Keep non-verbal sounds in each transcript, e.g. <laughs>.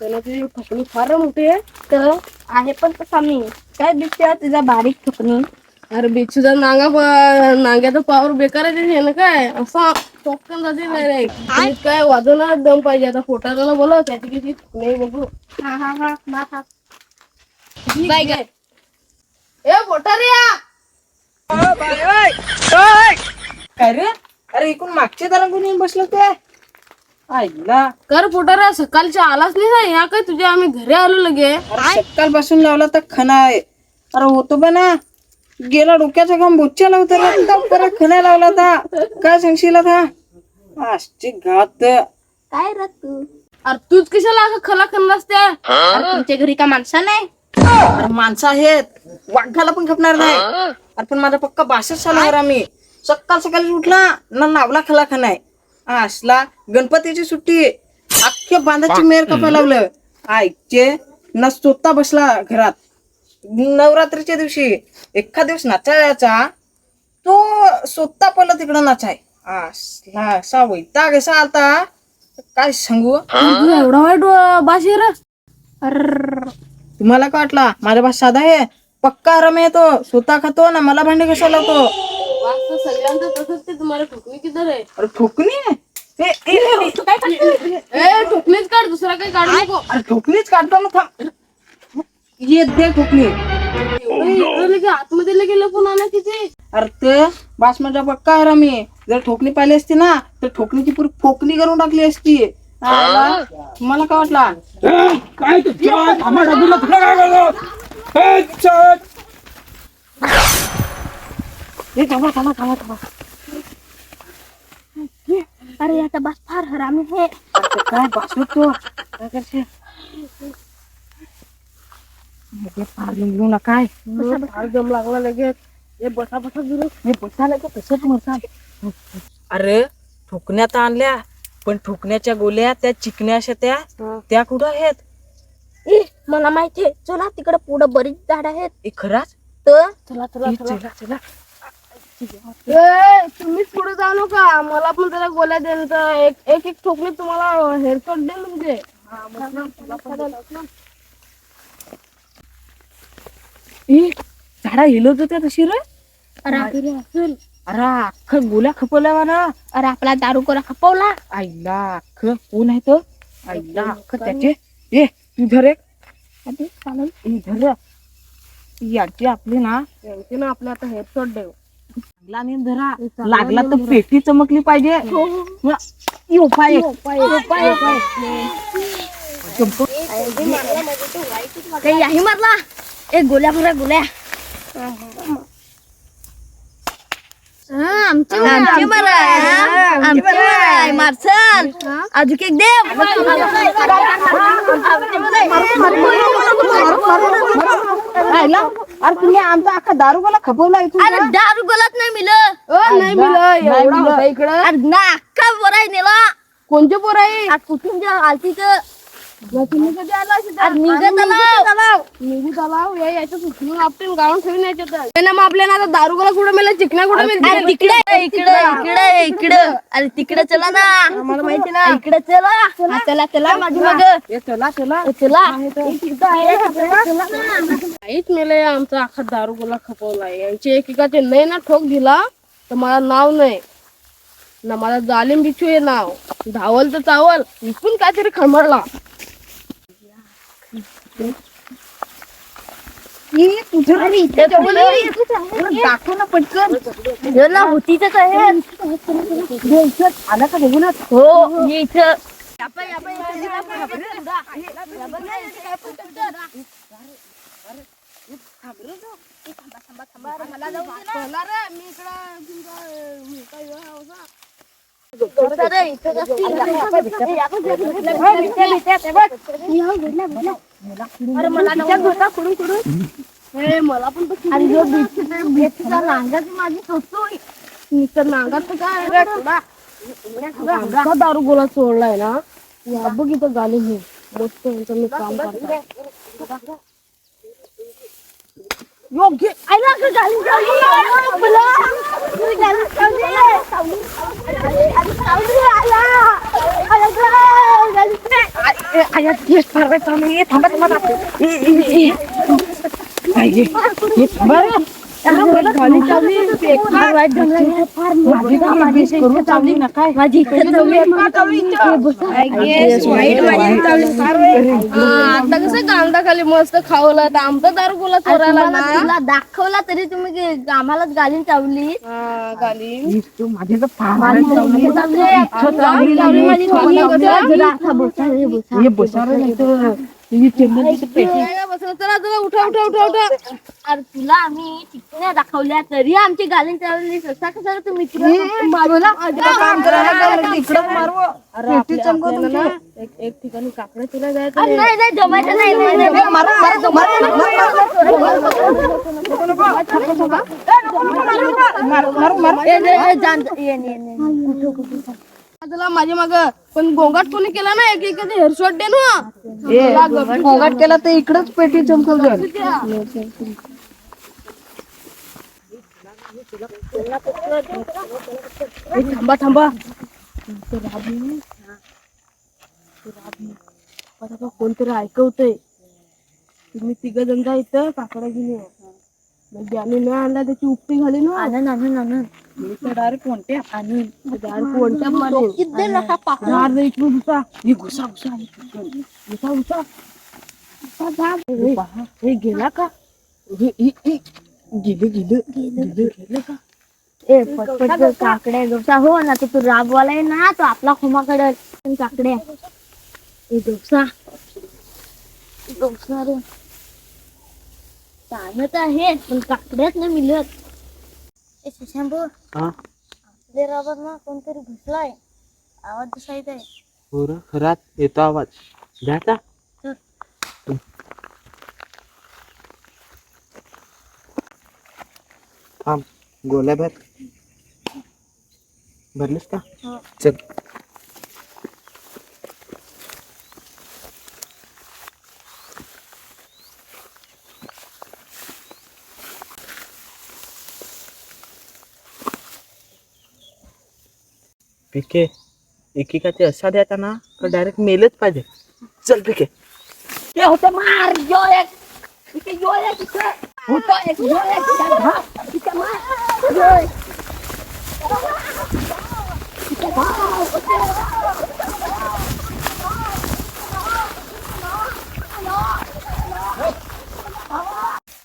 त्याला ठोकणी फार मोठी आहे तर आहे पण तसा मी. काय दिसते तुझा बारीक ठुकणी अरे बिच्छूचा नांगा नांग्याचा पावर बेकार आहे ना काय? असा चौकन जाते डायरेक्ट काय वाजवणार दम पाहिजे. आता पोटाला बोला त्याची किती नाही बघू. हा हा हा हा. बाय काय ए पोटारिया काय रे? अरे इकडून मागच्या दारा कोणी येऊन बसलं ते? आईला. कर पोटारा सकाळच्या आलाच नाही ना या काय तुझ्या आम्ही घरी आलो लगे? अरे सकाळपासून लावला तर खना आहे. अरे होतो बा ना. गेला डोक्याचा काम बोच्च्या लावता परत खना लावला होता. काय सांगशील आता? आजची घात. काय रे तू? अरे तूच कशाला असं खला खणलास त्या अरे तुमच्या घरी का माणसा नाही? अरे माणसं आहेत. वाघाला पण खपणार नाही. अरे पण माझा पक्का बासष्ट सालावर आम्ही. सकाळ सकाळी उठला ना नावला खला खनाय असला. गणपतीची सुट्टी अख्ख्या बांधाची मेर कपाय लावलं आईचे न स्वतः बसला घरात. नवरात्रीच्या दिवशी एका दिवस नाचायचा तो स्वतः पहिला तिकडं नाचाय. असला असा वैताग असा आलता काय सांगू? एवढा वाईट बाशीर अर. तुम्हाला काय वाटला? माझा भास साधा आहे. पक्का आराम येतो स्वतः खातो ना मला भांडे कसा लावतो. सगळ्यांचं तसंच ते तुम्हाला ठोकणी किधर आहे? अरे ठोकणी? आहे? ए, ए, ए, तू <laughs> काय करतोय? ए ठोकणीच काढ दुसरा काही काढू नको. अरे ठोकणीच काढतो ना थांब. ये दे ठोकणी. एवढं इकडं लगे आतमध्ये लगे लपून आणा तिथे अरे ते बास माझा पक्का आराम आहे. जर ठोकणी पाहिली असती ना तर ठोकणीची पुरी फोकणी करून टाकली असती. आला, तुम्हाला काय वाटला? काय तुला काय करतो. ए, थांबा थांबा थांबा थांबा. अरे याचा बस फार हरामी है काय बासू तो? काय करशील? फार लिंबू ना काय फार दम लागला लगेच. ए बसा बसा गुरु हे तसंच मरतात अरे ठोकण्यात आणल्या पण ठोकण्याच्या गोल्या त्या चिकण्या अशा त्या त्या कुठं आहेत? ए, मला माहितीये चला तिकडे पुढं बरीच झाड आहेत. खराच? तर? चला चला. चला चला. तुम्हीच पुढे जाऊ नका. मला पण त्याला गोळ्या देईल तर. एक एक एक ठोकणी तुम्हाला हेअरकट देईल म्हणजे. झाडा हिलत होत्या तशी रे. अरे अख्खं गोल्या खपवल्या म्हणा अरे आपला दारू कोरा खपवला. आईला अख्खं कोण आहे तो आईला अख्खं त्याचे. ए तू धर एक. धर. याची आपली ना. यांची ना आपल्या आता हेअरकट देऊ. धरा लागला तर पेटी चमकली पाहिजे ह, काही आहे मारला एक गोल्या भरा गोल्या आमची आमची मारा आमची मारसल अजून एक दे अरे तुम्ही आमचा अख्खा दारू गोला खपवला इथून अरे दारू गोलात नाही अ, नाही एवढा होता इकडं. अरे ना अख्खा बोराय नेला. कोणते पोर आहे? आज कुठून जा आलती तर आपल्याला आता दारू गोला कुठं मिळेल? चिकना कुठं मिळते तिकडे इकडे इकडे इकडे. अरे तिकडे चला ना. मला माहिती ना. इकडे चला. चला. चला माझी मग चला चला. चला. काहीच मेले आमचा अख्खा दारू गोला खपवला. यांचे एकेकाचे नाही ना ठोक दिला तर मला नाव नाही. ना मला जालिम बिच्छू हे नाव. धावल तर चावल. इथून काहीतरी खमरला. दाखव ना पटकन होतीच आहे आला का बघूनच हो ये इथं अरे मला हे मला पण जो माझी नांगात काय रे थोडा दारू गोला चोरलाय ना या बघ इथं गाली हे मस्त यांचं मी काम करतो योग्य आयला का गाली थांबा थांबा आता कसं कांदा खाली मस्त खावला तर आमचा दारू गोला चोरायला ना दाखवला तरी तुम्ही आम्हालाच गालीन चावली हा, गाली तू माझी तर फार गाली? हे? चला चला उठा उठा उठा उठा अरे तुला आम्ही चिकण्या दाखवल्या तरी आमची गालीन चावली असा कसा तुम्ही गेलं एक एक ठिकाणी काकडे तुला जायचं अरे नाही नाही जमायचं नाही नाही, नाही, नाही. मारू, मारू, तुला माझ्या माग. पण गोंगाट कोणी केला ना एक एक हेअरशॉट दे ना ए, गोंगाट केला तर इकडंच पेटी चमकल थांबा थांबा. कोणतरी ऐकवतय. तुम्ही तिघ जण जायचं काकडा घेऊन या. मग ज्याने न आणला त्याची उपटी झाली ना. आनंद आनंद आनंद डायरेक्ट कोणते? आणि कोणत्या मारे किती नका पाकळा झाड रे इकडून घुसा हे घुसा. घुसा घुसा घुसा घुसा. झाड हे, हे गेला का? हे, हे, हे. गेलं गेलं गेलं गेलं का? ए पटपट काकड्या डोसा हो ना तो तू राबवाला आहे ना तो आपला खोमाकडे काकड्या. ए डोसा. डोसा रे. ताणत आहे पण काकड्याच नाही मिळत. ए शशांबू हा. आपल्या राबात ना कोणतरी घुसलाय. आवाज कसा येत आहे. हो र खरात येतो आवाज. द्याचा थांब गोल्या भर. भरलीस का? चल. पिके एकेकाचे असा द्यायचा ना तर डायरेक्ट मेलच पाहिजे. चल पिके.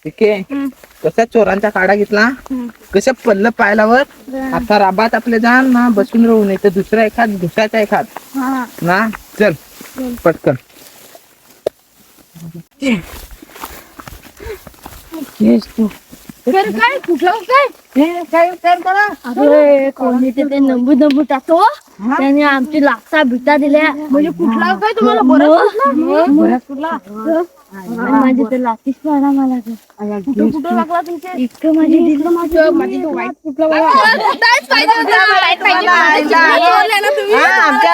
पिके कसा चोरांचा काढा घेतला? कशा पल्ल पायलावर? आता राबात आपले जाण ना बसून राहू नाही तर दुसरा एखाद घुसाचा एखाद. ना चल. पटकन. तर काय? कुठलं काय? काय काय करा. अरे कोणी ते ते नंबू नंबू टाकतो? त्याने आमची लागता बिटा दिल्या. म्हणजे कुठला काय तुम्हाला? बरं कुठला? माझी तर लातीच पाडा मला तर. कुठं कुठं लागला तुमच्या इतकं माझी दिलं माझं माझी तो वाईट कुठला आमच्या